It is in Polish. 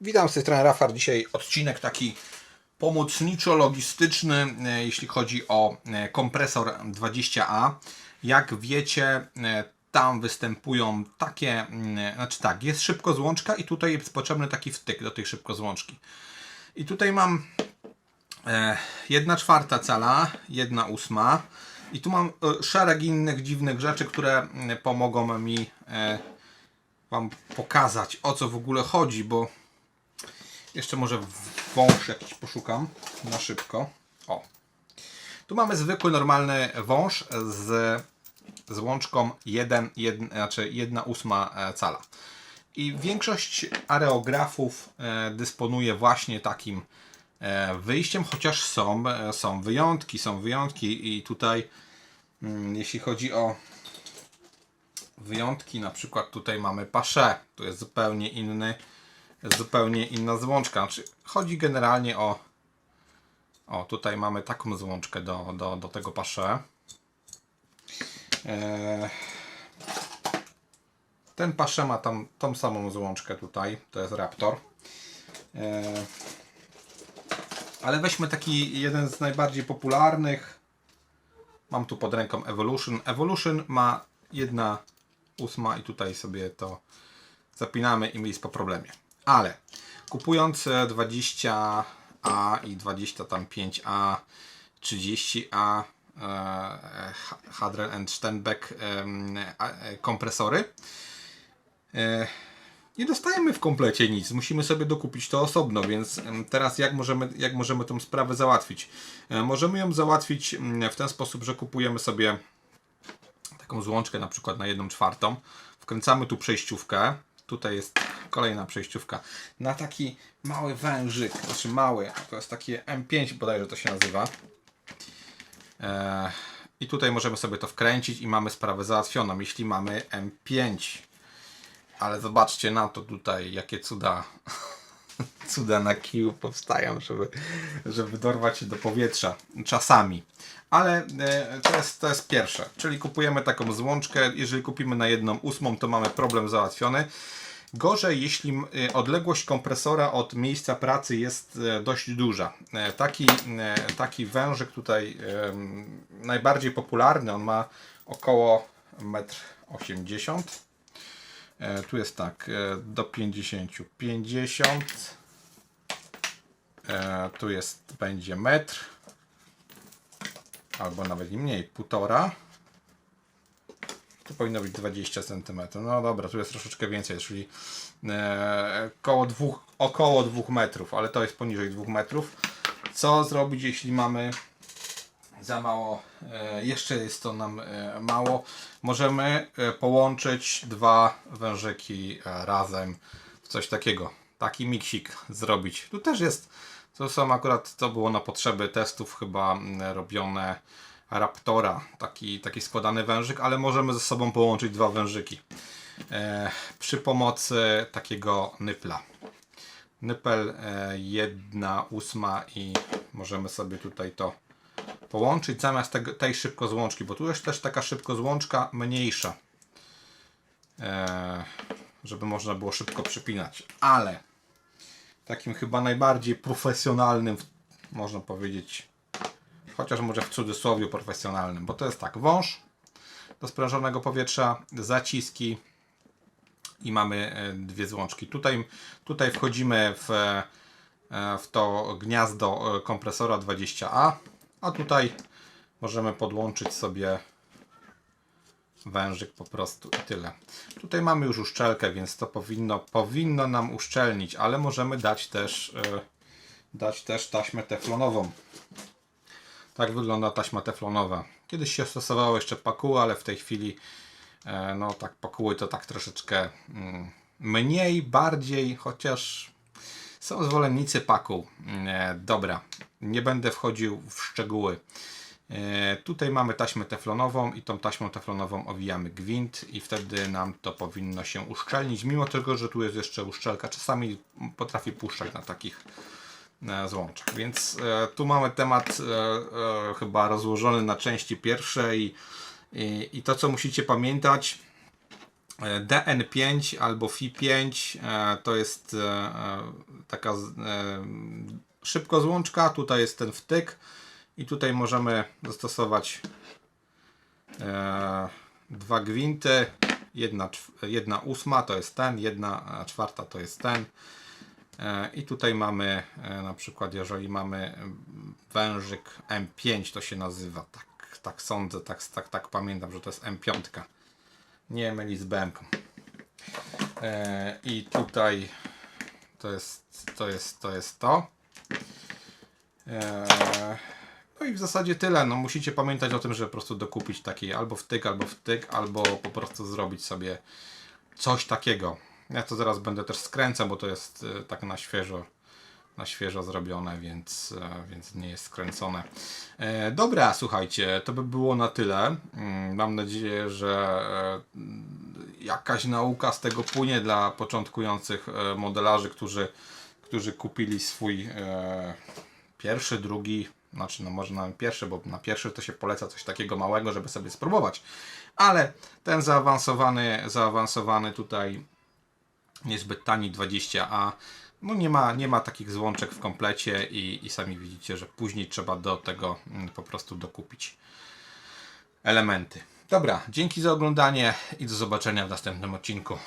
Witam z tej strony Rafał. Dzisiaj odcinek taki pomocniczo-logistyczny, e, jeśli chodzi o e, kompresor 20A. Jak wiecie, e, tam występują takie, mm, znaczy tak, jest szybkozłączka i tutaj jest potrzebny taki wtyk do tej szybkozłączki. I tutaj mam e, 1 czwarta cala, 1 ósma i tu mam szereg innych dziwnych rzeczy, które mm, pomogą mi Wam pokazać o co w ogóle chodzi, bo jeszcze może wąż jakiś poszukam na szybko. O. Tu mamy zwykły, normalny wąż z, z łączką 1, 1, znaczy 1 ósma e, cala. I większość areografów e, dysponuje właśnie takim e, wyjściem, chociaż są, są wyjątki, są wyjątki i tutaj mm, jeśli chodzi o wyjątki, na przykład tutaj mamy pasze, to jest zupełnie inny, zupełnie inna złączka. Znaczy, chodzi generalnie o o, tutaj mamy taką złączkę do, do, do tego pasze. Eee, ten pasze ma tam tą samą złączkę tutaj, to jest Raptor. Eee, ale weźmy taki jeden z najbardziej popularnych. Mam tu pod ręką Evolution. Evolution ma jedna ósma i tutaj sobie to zapinamy i jest po problemie. Ale kupując e, 20A i 25A, 30A e, Hadrel and Steinbeck e, kompresory e, nie dostajemy w komplecie nic. Musimy sobie dokupić to osobno, więc teraz jak możemy, jak możemy tą sprawę załatwić? E, Możemy ją załatwić mm, w ten sposób, że kupujemy sobie taką złączkę na przykład na jedną czwartą. Wkręcamy tu przejściówkę. Tutaj jest kolejna przejściówka na taki mały wężyk, znaczy mały, to jest takie M5 bodajże to się nazywa. Eee, I tutaj możemy sobie to wkręcić i mamy sprawę załatwioną, jeśli mamy M5. Ale zobaczcie na to tutaj, jakie cuda, cuda na kiju powstają, żeby, żeby dorwać się do powietrza czasami. Ale e, to, jest, to jest pierwsze, czyli kupujemy taką złączkę. Jeżeli kupimy na jedną ósmą, to mamy problem załatwiony. Gorzej, jeśli y, odległość kompresora od miejsca pracy jest e, dość duża. E, Taki, e, taki wężyk tutaj najbardziej popularny, on ma około 1,80 m. Tu jest tak, do 50, 50. E, Tu jest, będzie metr, albo nawet i mniej, półtora. Tu powinno być 20 cm. No dobra, tu jest troszeczkę więcej, czyli e, około, dwóch, około 2 metrów, ale to jest poniżej 2 metrów. Co zrobić, jeśli mamy za mało, e, jeszcze jest to nam e, mało. Możemy e, połączyć dwa wężyki e, razem w coś takiego. Taki miksik zrobić. Tu też jest, to są akurat, to było na potrzeby testów chyba m, robione Raptora, taki, taki składany wężyk, ale możemy ze sobą połączyć dwa wężyki e, przy pomocy takiego nypla. Nypel e, jedna ósma i możemy sobie tutaj to połączyć zamiast tego, tej szybkozłączki, bo tu jest też taka szybkozłączka mniejsza, e, żeby można było szybko przypinać, ale takim chyba najbardziej profesjonalnym, można powiedzieć, chociaż może w cudzysłowie profesjonalnym, bo to jest tak, wąż do sprężonego powietrza, zaciski i mamy e, dwie złączki. Tutaj, tutaj wchodzimy w, e, w to gniazdo e, kompresora 20A, a tutaj możemy podłączyć sobie wężyk po prostu i tyle. Tutaj mamy już uszczelkę, więc to powinno, powinno nam uszczelnić, ale możemy dać też, dać też taśmę teflonową. Tak wygląda taśma teflonowa. Kiedyś się stosowało jeszcze pakuły, ale w tej chwili e, no tak pakuły to tak troszeczkę mm, mniej, bardziej, chociaż są zwolennicy pakuł. E, dobra, nie będę wchodził w szczegóły. E, tutaj mamy taśmę teflonową i tą taśmą teflonową owijamy gwint i wtedy nam to powinno się uszczelnić, mimo tego, że tu jest jeszcze uszczelka. Czasami potrafi puszczać na takich złączach. Więc e, tu mamy temat e, e, chyba rozłożony na części pierwsze i, i, i to co musicie pamiętać E, DN5 albo FI5 e, to jest e, e, taka e, szybko złączka. Tutaj jest ten wtyk i tutaj możemy zastosować e, dwa gwinty. Jedna, jedna ósma to jest ten, jedna czwarta to jest ten. E, I tutaj mamy e, na przykład, jeżeli mamy mm, wężyk M5, to się nazywa tak, tak sądzę, tak, tak, tak pamiętam, że to jest M5. Nie myli z BM. E, I tutaj to jest to. Jest, to, jest to. E, no i w zasadzie tyle. No, musicie pamiętać o tym, że po prostu dokupić taki albo wtyk, albo wtyk, albo po prostu zrobić sobie coś takiego. Ja to zaraz będę też skręcał, bo to jest e, tak na świeżo na świeżo zrobione, więc, e, więc nie jest skręcone. E, dobra, słuchajcie, to by było na tyle. Mm, Mam nadzieję, że jakaś nauka z tego płynie dla początkujących modelarzy, którzy, którzy kupili swój pierwszy, drugi, znaczy no może nawet pierwszy, bo na pierwszy to się poleca coś takiego małego, żeby sobie spróbować. Ale ten zaawansowany, zaawansowany tutaj niezbyt tani 20A. No nie ma, nie ma takich złączek w komplecie i, i sami widzicie, że później trzeba do tego mm, po prostu dokupić elementy. Dobra, dzięki za oglądanie i do zobaczenia w następnym odcinku.